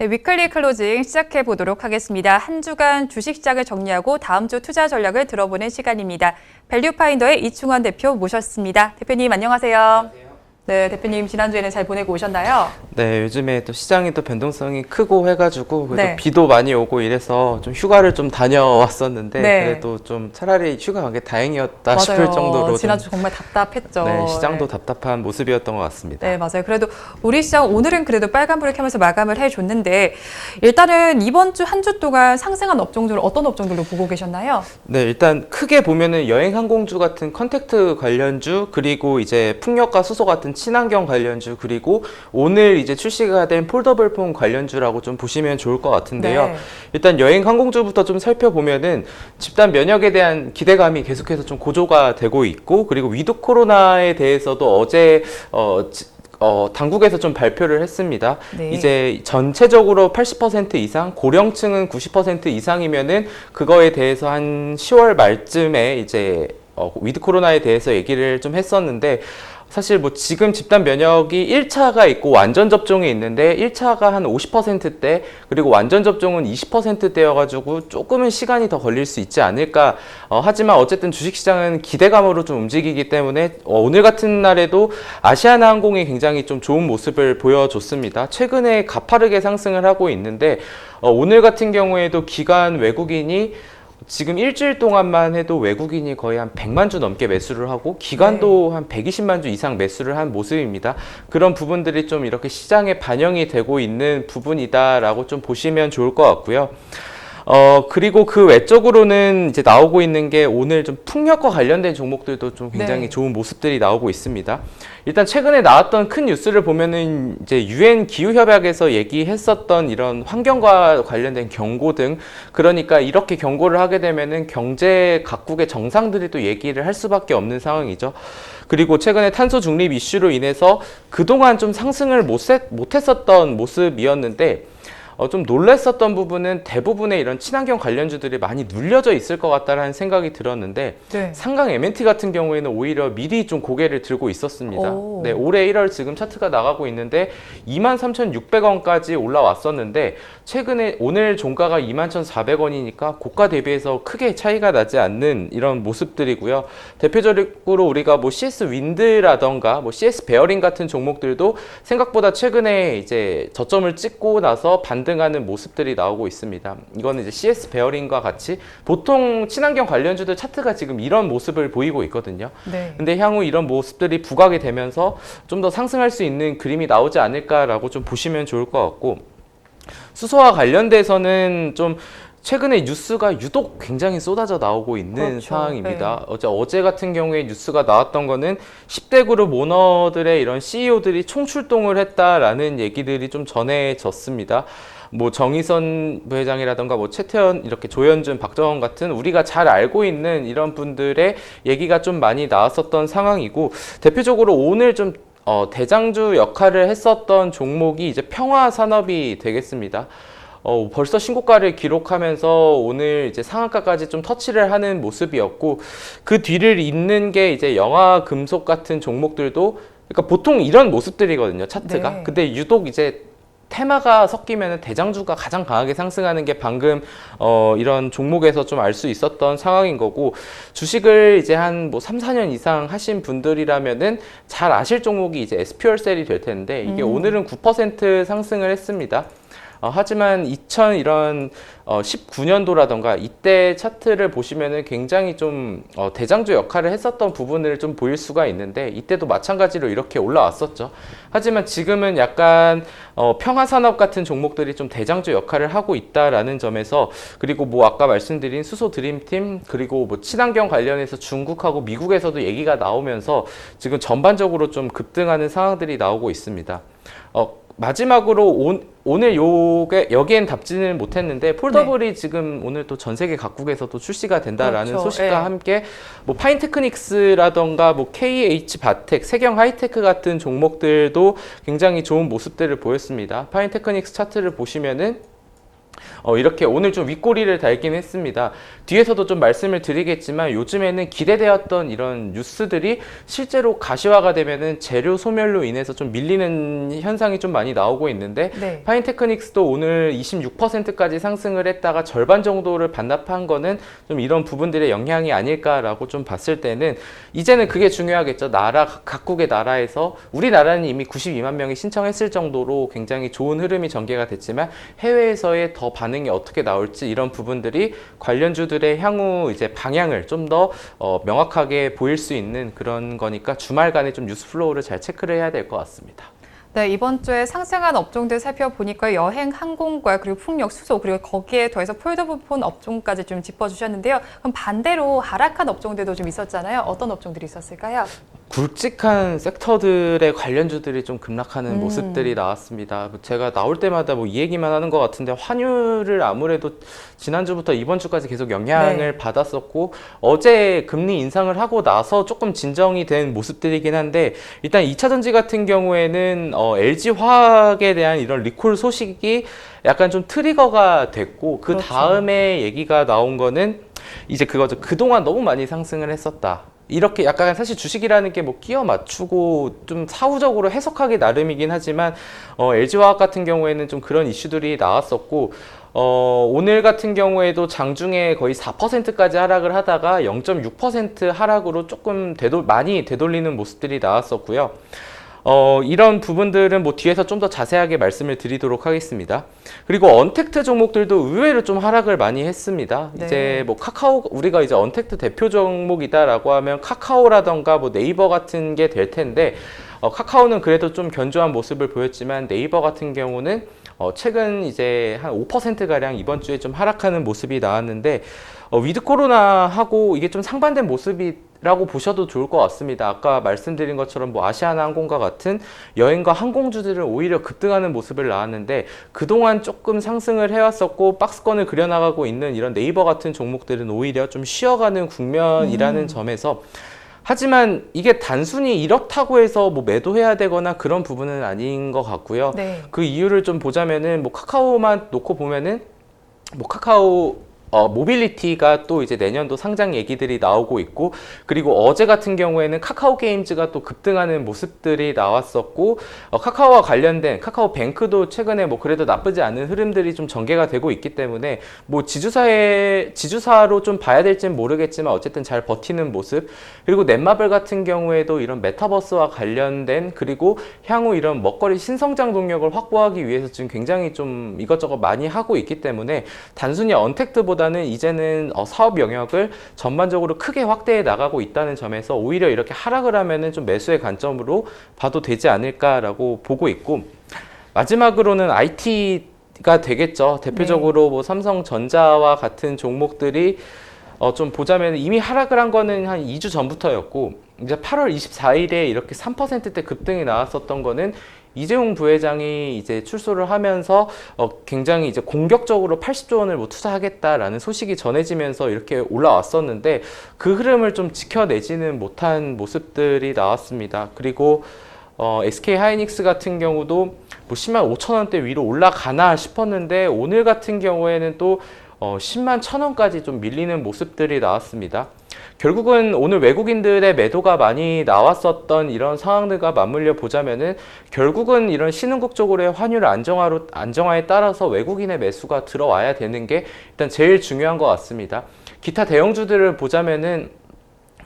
네, 위클리 클로징 시작해 보도록 하겠습니다. 한 주간 주식 시장을 정리하고 다음 주 투자 전략을 들어보는 시간입니다. 밸류파인더의 이충원 대표 모셨습니다. 대표님 안녕하세요. 네, 대표님 지난주에는 잘 보내고 오셨나요? 네, 요즘에 또 시장이 또 변동성이 크고 해가지고 네. 비도 많이 오고 이래서 좀 휴가를 좀 다녀왔었는데 네. 그래도 좀 차라리 휴가 간 게 다행이었다 싶을 정도로 좀 지난주 정말 답답했죠. 네, 시장도 네. 답답한 모습이었던 것 같습니다. 네, 맞아요. 그래도 우리 시장 오늘은 그래도 빨간불을 켜면서 마감을 해줬는데 일단은 이번 주 한 주 동안 상승한 업종들 어떤 업종들로 보고 계셨나요? 네, 일단 크게 보면은 여행 항공주 같은 컨택트 관련주 그리고 이제 풍력과 수소 같은 친환경 관련주 그리고 오늘 이제 출시가 된 폴더블 폰 관련주라고 좀 보시면 좋을 것 같은데요. 네. 일단 여행 항공주부터 좀 살펴보면은 집단 면역에 대한 기대감이 계속해서 좀 고조가 되고 있고 그리고 위드 코로나에 대해서도 어제 어, 지- 어, 당국에서 좀 발표를 했습니다. 네. 이제 전체적으로 80% 이상, 고령층은 90% 이상이면은 그거에 대해서 한 10월 말쯤에 이제 어, 위드 코로나에 대해서 얘기를 좀 했었는데 사실 뭐 지금 집단 면역이 1차가 있고 완전 접종이 있는데 1차가 한 50%대 그리고 완전 접종은 20%대여가지고 조금은 시간이 더 걸릴 수 있지 않을까 어, 하지만 어쨌든 주식시장은 기대감으로 좀 움직이기 때문에 어, 오늘 같은 날에도 아시아나 항공이 굉장히 좀 좋은 모습을 보여줬습니다. 최근에 가파르게 상승을 하고 있는데 어, 오늘 같은 경우에도 기관 외국인이 지금 일주일 동안만 해도 외국인이 거의 한 100만 주 넘게 매수를 하고 기관도 한 120만 주 이상 매수를 한 모습입니다. 그런 부분들이 좀 이렇게 시장에 반영이 되고 있는 부분이다라고 좀 보시면 좋을 것 같고요. 어, 그리고 그 외적으로는 이제 나오고 있는 게 오늘 좀 풍력과 관련된 종목들도 좀 굉장히 네. 좋은 모습들이 나오고 있습니다. 일단 최근에 나왔던 큰 뉴스를 보면은 이제 유엔 기후 협약에서 얘기했었던 이런 환경과 관련된 경고 등 그러니까 이렇게 경고를 하게 되면은 경제 각국의 정상들이 또 얘기를 할 수밖에 없는 상황이죠. 그리고 최근에 탄소 중립 이슈로 인해서 그동안 좀 상승을 못, 못했었던 모습이었는데 어, 좀 놀랬었던 부분은 대부분의 이런 친환경 관련주들이 많이 눌려져 있을 것 같다라는 생각이 들었는데 네. 상강 M&T 같은 경우에는 오히려 미리 좀 고개를 들고 있었습니다. 오. 네, 올해 1월 지금 차트가 나가고 있는데 23,600원까지 올라왔었는데 최근에 오늘 종가가 21,400원이니까 고가 대비해서 크게 차이가 나지 않는 이런 모습들이고요. 대표적으로 우리가 뭐 CS 윈드라던가 뭐 CS 베어링 같은 종목들도 생각보다 최근에 이제 저점을 찍고 나서 반등 하는 모습들이 나오고 있습니다. 이거는 이제 CS 베어링과 같이 보통 친환경 관련주들 차트가 지금 이런 모습을 보이고 있거든요. 네. 근데 향후 이런 모습들이 부각이 되면서 좀 더 상승할 수 있는 그림이 나오지 않을까라고 좀 보시면 좋을 것 같고 수소와 관련돼서는 좀 최근에 뉴스가 유독 굉장히 쏟아져 나오고 있는 그렇죠. 상황입니다. 어제 어제 같은 경우에 뉴스가 나왔던 거는 10대 그룹 오너들의 이런 CEO들이 총출동을 했다라는 얘기들이 좀 전해졌습니다. 뭐 정의선 부회장이라던가 뭐 최태원 이렇게 조현준 박정원 같은 우리가 잘 알고 있는 이런 분들의 얘기가 좀 많이 나왔었던 상황이고 대표적으로 오늘 좀 어, 대장주 역할을 했었던 종목이 이제 평화 산업이 되겠습니다. 어, 벌써 신고가를 기록하면서 오늘 이제 상한가까지 좀 터치를 하는 모습이었고 그 뒤를 잇는 게 이제 영화 금속 같은 종목들도 그러니까 보통 이런 모습들이거든요 차트가. 네. 근데 유독 이제 테마가 섞이면 대장주가 가장 강하게 상승하는 게 방금 어 이런 종목에서 좀 알 수 있었던 상황인 거고 주식을 이제 한 뭐 3, 4년 이상 하신 분들이라면은 잘 아실 종목이 이제 SPL셀이 될 텐데 이게 음. 오늘은 9% 상승을 했습니다. 어, 하지만 2000 이런 어, 19년도라던가 이때 차트를 보시면은 굉장히 좀 어, 대장주 역할을 했었던 부분을 좀 보일 수가 있는데 이때도 마찬가지로 이렇게 올라왔었죠. 하지만 지금은 약간 어, 평화산업 같은 종목들이 좀 대장주 역할을 하고 있다라는 점에서 그리고 뭐 아까 말씀드린 수소 드림팀 그리고 뭐 친환경 관련해서 중국하고 미국에서도 얘기가 나오면서 지금 전반적으로 좀 급등하는 상황들이 나오고 있습니다. 어, 마지막으로 온, 오늘 요게 여기엔 답지는 못했는데 폴더블이 지금 오늘 또 전 세계 각국에서도 출시가 된다라는 그렇죠. 소식과 예. 함께 뭐 파인테크닉스라던가 뭐 KH 바텍, 세경 하이테크 같은 종목들도 굉장히 좋은 모습들을 보였습니다. 파인테크닉스 차트를 보시면은 어, 이렇게 오늘 좀 윗꼬리를 달긴 했습니다. 뒤에서도 좀 말씀을 드리겠지만 요즘에는 기대되었던 이런 뉴스들이 실제로 가시화가 되면은 재료 소멸로 인해서 좀 밀리는 현상이 좀 많이 나오고 있는데 네. 파인테크닉스도 오늘 26%까지 상승을 했다가 절반 정도를 반납한 거는 좀 이런 부분들의 영향이 아닐까라고 좀 봤을 때는 이제는 그게 중요하겠죠. 나라 각국의 나라에서 우리나라는 이미 92만 명이 신청했을 정도로 굉장히 좋은 흐름이 전개가 됐지만 해외에서의 더 반응이 어떻게 나올지 이런 부분들이 관련주들의 향후 이제 방향을 좀 더 어, 명확하게 보일 수 있는 그런 거니까 주말간에 좀 뉴스 플로우를 잘 체크를 해야 될 것 같습니다. 네, 이번 주에 상승한 업종들 살펴보니까 여행, 항공과 그리고 풍력, 수소 그리고 거기에 더해서 폴더폰 업종까지 좀 짚어주셨는데요. 그럼 반대로 하락한 업종들도 좀 있었잖아요. 어떤 업종들이 있었을까요? 굵직한 섹터들의 관련주들이 좀 급락하는 음. 모습들이 나왔습니다. 뭐 제가 나올 때마다 뭐 이 얘기만 하는 것 같은데 환율을 아무래도 지난주부터 이번 주까지 계속 영향을 받았었고 어제 금리 인상을 하고 나서 조금 진정이 된 모습들이긴 한데 일단 2차 전지 같은 경우에는 어, LG 화학에 대한 이런 리콜 소식이 약간 좀 트리거가 됐고 그 그렇죠. 다음에 얘기가 나온 거는 이제 그거죠. 그동안 너무 많이 상승을 했었다. 이렇게 약간 사실 주식이라는 게 뭐 끼워 맞추고 좀 사후적으로 해석하기 나름이긴 하지만 어, LG화학 같은 경우에는 좀 그런 이슈들이 나왔었고 어, 오늘 같은 경우에도 장중에 거의 4%까지 하락을 하다가 0.6% 하락으로 조금 되돌, 많이 되돌리는 모습들이 나왔었고요. 어, 이런 부분들은 뭐 뒤에서 좀 더 자세하게 말씀을 드리도록 하겠습니다. 그리고 언택트 종목들도 의외로 좀 하락을 많이 했습니다. 네. 이제 뭐 카카오 우리가 이제 언택트 대표 종목이다라고 하면 카카오라던가 뭐 네이버 같은 게 될 텐데 어, 카카오는 그래도 좀 견조한 모습을 보였지만 네이버 같은 경우는 어, 최근 이제 한 5% 가량 이번 주에 좀 하락하는 모습이 나왔는데 어, 위드 코로나하고 이게 좀 상반된 모습이 라고 보셔도 좋을 것 같습니다. 아까 말씀드린 것처럼 뭐 아시아나 항공과 같은 여행과 항공주들은 오히려 급등하는 모습을 나왔는데 그동안 조금 상승을 해왔었고 박스권을 그려나가고 있는 이런 네이버 같은 종목들은 오히려 좀 쉬어가는 국면이라는 점에서 하지만 이게 단순히 이렇다고 해서 뭐 매도해야 되거나 그런 부분은 아닌 것 같고요. 네. 그 이유를 좀 보자면은 뭐 카카오만 놓고 보면은 뭐 카카오 어, 모빌리티가 또 이제 내년도 상장 얘기들이 나오고 있고 그리고 어제 같은 경우에는 카카오 게임즈가 또 급등하는 모습들이 나왔었고 어, 카카오와 관련된 카카오 뱅크도 최근에 뭐 그래도 나쁘지 않은 흐름들이 좀 전개가 되고 있기 때문에 뭐 지주사의 지주사로 좀 봐야 될지는 모르겠지만 어쨌든 잘 버티는 모습. 그리고 넷마블 같은 경우에도 이런 메타버스와 관련된 그리고 향후 이런 먹거리 신성장 동력을 확보하기 위해서 지금 굉장히 좀 이것저것 많이 하고 있기 때문에 단순히 언택트 보다는 이제는 어, 사업 영역을 전반적으로 크게 확대해 나가고 있다는 점에서 오히려 이렇게 하락을 하면은 좀 매수의 관점으로 봐도 되지 않을까라고 보고 있고 마지막으로는 IT가 되겠죠. 대표적으로 뭐 삼성전자와 같은 종목들이 어, 좀 보자면 이미 하락을 한 거는 한 2주 전부터였고 이제 8월 24일에 이렇게 3%대 급등이 나왔었던 거는 이재용 부회장이 이제 출소를 하면서 어, 굉장히 이제 공격적으로 80조 원을 뭐 투자하겠다라는 소식이 전해지면서 이렇게 올라왔었는데 그 흐름을 좀 지켜내지는 못한 모습들이 나왔습니다. 그리고 어, SK 하이닉스 같은 경우도 뭐 10만 5천 원대 위로 올라가나 싶었는데 오늘 같은 경우에는 또 어, 10만 천 원까지 좀 밀리는 모습들이 나왔습니다. 결국은 오늘 외국인들의 매도가 많이 나왔었던 이런 상황들과 맞물려 보자면은 결국은 이런 신흥국 쪽으로의 환율 안정화로 안정화에 따라서 외국인의 매수가 들어와야 되는 게 일단 제일 중요한 것 같습니다. 기타 대형주들을 보자면은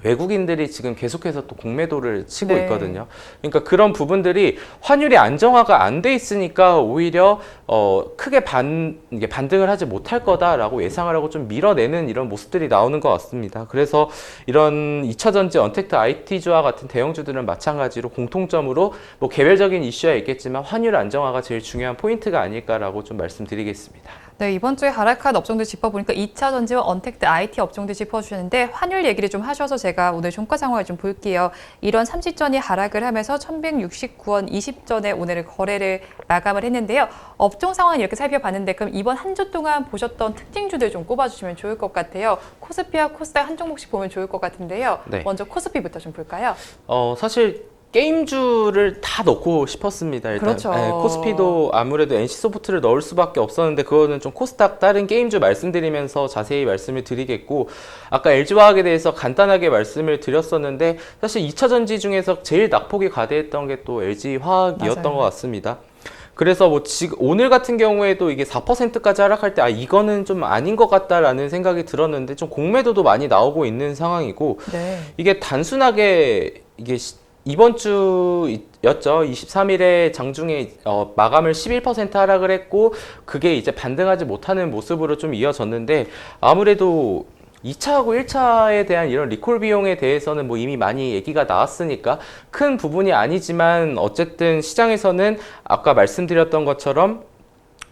외국인들이 지금 계속해서 또 공매도를 치고 네. 있거든요. 그러니까 그런 부분들이 환율이 안정화가 안 돼 있으니까 오히려 어 크게 반 이게 반등을 하지 못할 거다라고 예상을 하고 좀 밀어내는 이런 모습들이 나오는 것 같습니다. 그래서 이런 2차 전지 언택트 IT주와 같은 대형주들은 마찬가지로 공통점으로 뭐 개별적인 이슈야 있겠지만 환율 안정화가 제일 중요한 포인트가 아닐까라고 좀 말씀드리겠습니다. 네, 이번 주에 하락한 업종들 짚어보니까 2차 전지와 언택트 IT 업종들 짚어주셨는데 환율 얘기를 좀 하셔서 제가 오늘 종가 상황을 좀 볼게요. 이런 삼시전이 하락을 하면서 1169원 20전에 오늘 거래를 마감을 했는데요. 업종 상황 이렇게 살펴봤는데 그럼 이번 한 주 동안 보셨던 특징주들 좀 꼽아주시면 좋을 것 같아요. 코스피와 코스닥 한 종목씩 보면 좋을 것 같은데요. 네. 먼저 코스피부터 좀 볼까요? 어, 사실 게임주를 다 넣고 싶었습니다. 일단 그렇죠. 예, 코스피도 아무래도 NC 소프트를 넣을 수밖에 없었는데 그거는 좀 코스닥 다른 게임주 말씀드리면서 자세히 말씀을 드리겠고 아까 LG화학에 대해서 간단하게 말씀을 드렸었는데 사실 2차 전지 중에서 제일 낙폭이 과대했던 게 또 LG화학이었던 맞아요. 것 같습니다. 그래서 뭐 지금 오늘 같은 경우에도 이게 4%까지 하락할 때 아 이거는 좀 아닌 것 같다라는 생각이 들었는데 좀 공매도도 많이 나오고 있는 상황이고 네. 이게 단순하게 이게 시- 이번 주였죠. 23일에 장중에 어, 마감을 11% 하락을 했고 그게 이제 반등하지 못하는 모습으로 좀 이어졌는데 아무래도 2차하고 1차에 대한 이런 리콜 비용에 대해서는 뭐 이미 많이 얘기가 나왔으니까 큰 부분이 아니지만 어쨌든 시장에서는 아까 말씀드렸던 것처럼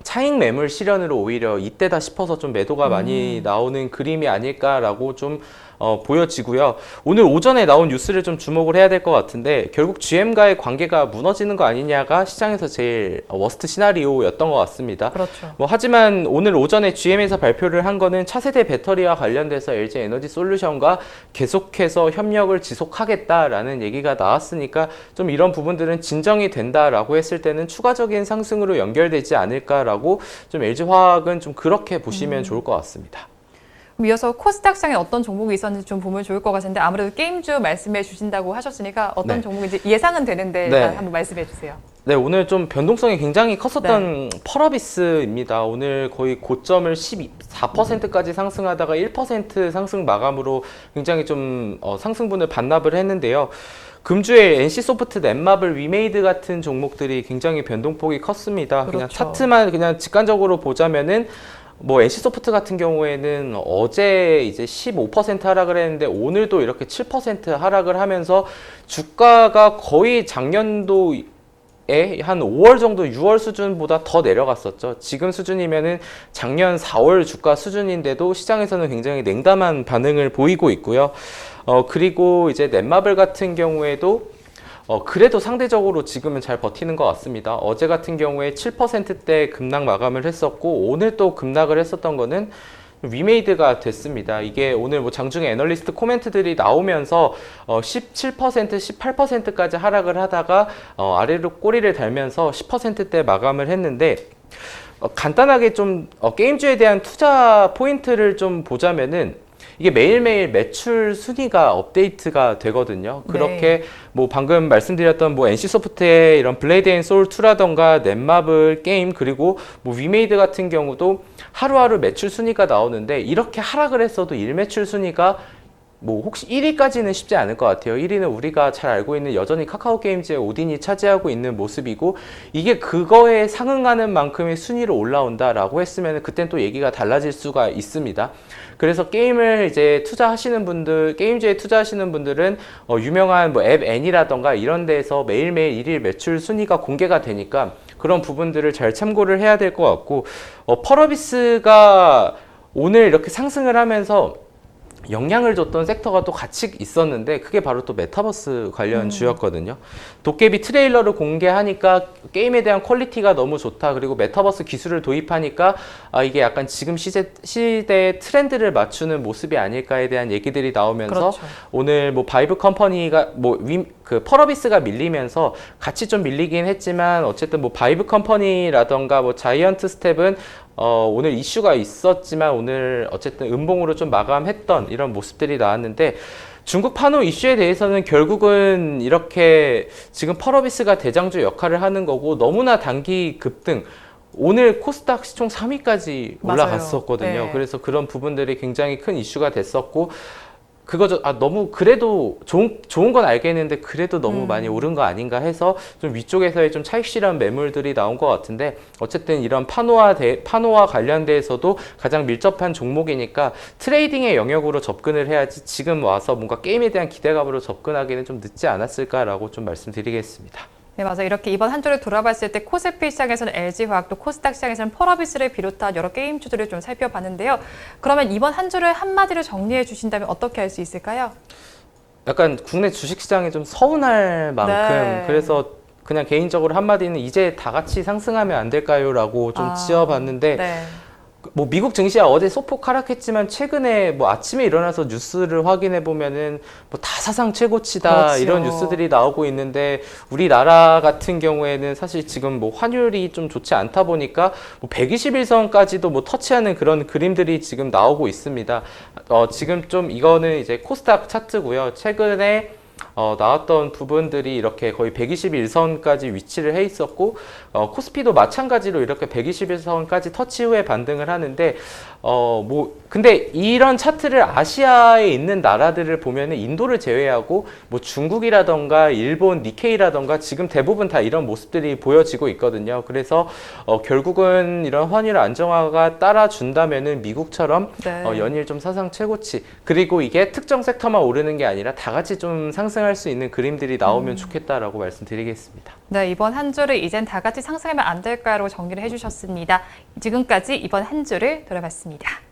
차익 매물 실현으로 오히려 이때다 싶어서 좀 매도가 많이 나오는 그림이 아닐까라고 좀 어, 보여지고요. 오늘 오전에 나온 뉴스를 좀 주목을 해야 될 것 같은데 결국 GM과의 관계가 무너지는 거 아니냐가 시장에서 제일 워스트 시나리오였던 것 같습니다. 그렇죠. 뭐 하지만 오늘 오전에 GM에서 발표를 한 거는 차세대 배터리와 관련돼서 LG 에너지 솔루션과 계속해서 협력을 지속하겠다라는 얘기가 나왔으니까 좀 이런 부분들은 진정이 된다라고 했을 때는 추가적인 상승으로 연결되지 않을까라고 좀 LG 화학은 좀 그렇게 보시면 좋을 것 같습니다. 이어서 코스닥 시장에 어떤 종목이 있었는지 좀 보면 좋을 것 같은데 아무래도 게임주 말씀해 주신다고 하셨으니까 어떤 네. 종목인지 예상은 되는데 네. 한번 말씀해 주세요. 네, 오늘 좀 변동성이 굉장히 컸었던 펄어비스입니다. 오늘 거의 고점을 14%까지 상승하다가 1% 상승 마감으로 굉장히 좀 어, 상승분을 반납을 했는데요. 금주에 NC소프트, 넷마블, 위메이드 같은 종목들이 굉장히 변동폭이 컸습니다. 그냥 그렇죠. 차트만 그냥 직관적으로 보자면은 뭐 NC소프트 같은 경우에는 어제 이제 15% 하락을 했는데 오늘도 이렇게 7% 하락을 하면서 주가가 거의 작년도 에한 5월 정도 6월 수준보다 더 내려갔었죠. 지금 수준이면은 작년 4월 주가 수준인데도 시장에서는 굉장히 냉담한 반응을 보이고 있고요. 어 그리고 이제 넷마블 같은 경우에도 어 그래도 상대적으로 지금은 잘 버티는 것 같습니다. 어제 같은 경우에 7%대 급락 마감을 했었고 오늘 또 급락을 했었던 거는 위메이드가 됐습니다. 이게 오늘 뭐 장중에 애널리스트 코멘트들이 나오면서 어 17%, 18%까지 하락을 하다가 어 아래로 꼬리를 달면서 10%대 마감을 했는데 어 간단하게 좀 어 게임주에 대한 투자 포인트를 좀 보자면은 이게 매일매일 매출 순위가 업데이트가 되거든요. 네. 그렇게 뭐 방금 말씀드렸던 뭐 NC소프트의 이런 블레이드 앤 소울 2라던가 넷마블 게임 그리고 뭐 위메이드 같은 경우도 하루하루 매출 순위가 나오는데 이렇게 하락을 했어도 일 매출 순위가 뭐 혹시 1위까지는 쉽지 않을 것 같아요. 1위는 우리가 잘 알고 있는 여전히 카카오 게임즈의 오딘이 차지하고 있는 모습이고 이게 그거에 상응하는 만큼의 순위로 올라온다라고 했으면 그땐 또 얘기가 달라질 수가 있습니다. 그래서 게임을 이제 투자하시는 분들, 게임주에 투자하시는 분들은 어, 유명한 뭐 앱 N이라던가 이런 데에서 매일매일 일일 매출 순위가 공개가 되니까 그런 부분들을 잘 참고를 해야 될 것 같고 어, 펄어비스가 오늘 이렇게 상승을 하면서 영향을 줬던 섹터가 또 같이 있었는데 그게 바로 또 메타버스 관련 주였거든요. 도깨비 트레일러를 공개하니까 게임에 대한 퀄리티가 너무 좋다. 그리고 메타버스 기술을 도입하니까 아 이게 약간 지금 시대 시대의 트렌드를 맞추는 모습이 아닐까에 대한 얘기들이 나오면서 그렇죠. 오늘 뭐 바이브 컴퍼니가 뭐그 펄어비스가 밀리면서 같이 좀 밀리긴 했지만 어쨌든 뭐 바이브 컴퍼니라던가 뭐 자이언트 스텝은 어, 오늘 이슈가 있었지만 오늘 어쨌든 음봉으로 좀 마감했던 이런 모습들이 나왔는데 중국 판호 이슈에 대해서는 결국은 이렇게 지금 펄어비스가 대장주 역할을 하는 거고 너무나 단기 급등 오늘 코스닥 시총 3위까지 맞아요. 올라갔었거든요. 네. 그래서 그런 부분들이 굉장히 큰 이슈가 됐었고 그거 아 너무 그래도 좋은 좋은 건 알겠는데 그래도 너무 음. 많이 오른 거 아닌가 해서 좀 위쪽에서의 좀 차익 실현 매물들이 나온 것 같은데 어쨌든 이런 파노와 대, 파노와 관련돼서도 가장 밀접한 종목이니까 트레이딩의 영역으로 접근을 해야지 지금 와서 뭔가 게임에 대한 기대감으로 접근하기는 좀 늦지 않았을까라고 좀 말씀드리겠습니다. 네, 맞아요. 이렇게 이번 한 주를 돌아봤을 때 코스피 시장에서는 LG화학 또 코스닥 시장에서는 펄어비스를 비롯한 여러 게임주들을 좀 살펴봤는데요. 그러면 이번 한 주를 한마디로 정리해 주신다면 어떻게 할 수 있을까요? 약간 국내 주식시장이 좀 서운할 만큼 네. 그래서 그냥 개인적으로 한마디는 이제 다 같이 상승하면 안 될까요 라고 좀 아, 지어봤는데 네. 뭐 미국 증시가 어제 소폭 하락했지만 최근에 뭐 아침에 일어나서 뉴스를 확인해 보면은 뭐 다 사상 최고치다 그렇죠. 이런 뉴스들이 나오고 있는데 우리나라 같은 경우에는 사실 지금 뭐 환율이 좀 좋지 않다 보니까 뭐 121선까지도 뭐 터치하는 그런 그림들이 지금 나오고 있습니다. 어 지금 좀 이거는 이제 코스닥 차트고요. 최근에 어, 나왔던 부분들이 이렇게 거의 121선까지 위치를 해 있었고 어, 코스피도 마찬가지로 이렇게 121선까지 터치 후에 반등을 하는데 어, 뭐 근데 이런 차트를 아시아에 있는 나라들을 보면은 인도를 제외하고 뭐 중국이라던가 일본 니케이라던가 지금 대부분 다 이런 모습들이 보여지고 있거든요. 그래서 어, 결국은 이런 환율 안정화가 따라준다면은 미국처럼 네. 어, 연일 좀 사상 최고치 그리고 이게 특정 섹터만 오르는 게 아니라 다 같이 좀 상승할 수 있는 그림들이 나오면 좋겠다라고 말씀드리겠습니다. 네, 이번 한 주를 이젠 다 같이 상승하면 안 될까로 정리를 해주셨습니다. 지금까지 이번 한 주를 돌아봤습니다.